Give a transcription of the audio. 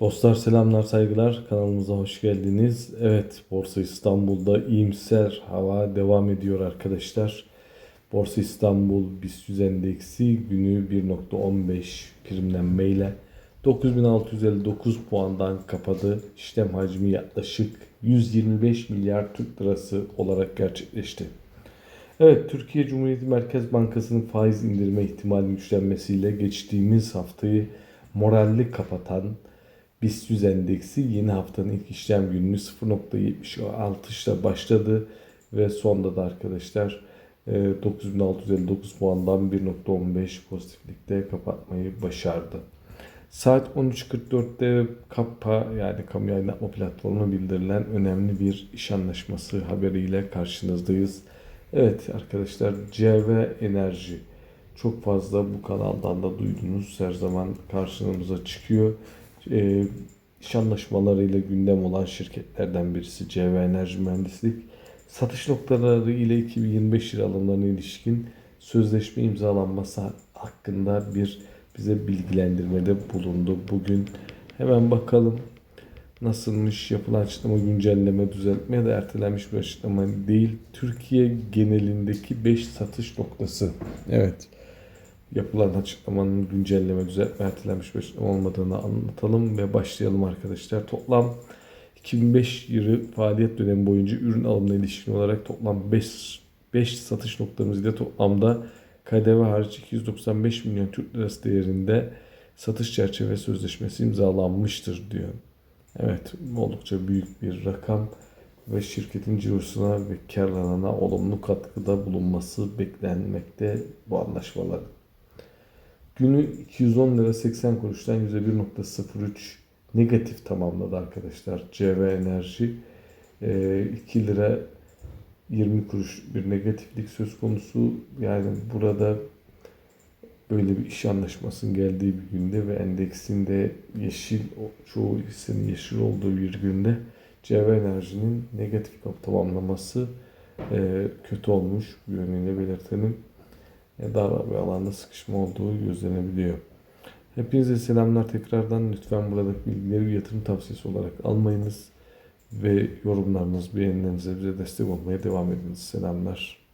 Dostlar selamlar saygılar kanalımıza hoş geldiniz. Evet Borsa İstanbul'da iyimser hava devam ediyor arkadaşlar. Borsa İstanbul BIST 100 endeksi günü 1.15 primlenmeyle 9659 puandan kapadı. İşlem hacmi yaklaşık 125 milyar Türk lirası olarak gerçekleşti. Evet, Türkiye Cumhuriyeti Merkez Bankası'nın faiz indirme ihtimali güçlenmesiyle geçtiğimiz haftayı moralli kapatan BIST 100 endeksi yeni haftanın ilk işlem gününü 0.76 ile başladı ve sonda da arkadaşlar e, 9659 puandan 1.15 pozitiflikte kapatmayı başardı. Saat 13.44'te KAPA yani kamu yayınlatma platformuna bildirilen önemli bir iş anlaşması haberiyle karşınızdayız. Evet arkadaşlar CV Enerji çok fazla bu kanaldan da duydunuz. Her zaman karşımıza çıkıyor. E, iş anlaşmalarıyla gündem olan şirketlerden birisi CV Enerji Mühendislik. Satış noktaları ile 2025 yıl alımlarına ilişkin sözleşme imzalanması hakkında bir bize bilgilendirmede bulundu. Bugün hemen bakalım nasılmış yapılan açıklama güncelleme düzeltme de ertelenmiş bir açıklama değil. Türkiye genelindeki 5 satış noktası. Evet. Yapılan açıklamanın güncelleme düzeltme ertelenmiş bir olmadığını anlatalım ve başlayalım arkadaşlar. Toplam 2005 yılı faaliyet dönemi boyunca ürün alımına ilişkin olarak toplam 5 5 satış noktamız ile toplamda KDV hariç 295 milyon Türk lirası değerinde satış çerçeve sözleşmesi imzalanmıştır diyor. Evet oldukça büyük bir rakam ve şirketin cirosuna ve karlarına olumlu katkıda bulunması beklenmekte bu anlaşmalar. Günü 210 lira 80 kuruştan %1.03 negatif tamamladı arkadaşlar. CV Enerji 2 lira 20 kuruş bir negatiflik söz konusu. Yani burada böyle bir iş anlaşmasının geldiği bir günde ve endeksinde yeşil, çoğu hissenin yeşil olduğu bir günde CV Enerji'nin negatif tamamlaması e, kötü olmuş bu yönüyle belirtelim. E, dar bir alanda sıkışma olduğu gözlenebiliyor. Hepinize selamlar tekrardan. Lütfen buradaki bilgileri bir yatırım tavsiyesi olarak almayınız ve yorumlarınız, beğenilerinize bize destek olmaya devam ediniz. Selamlar.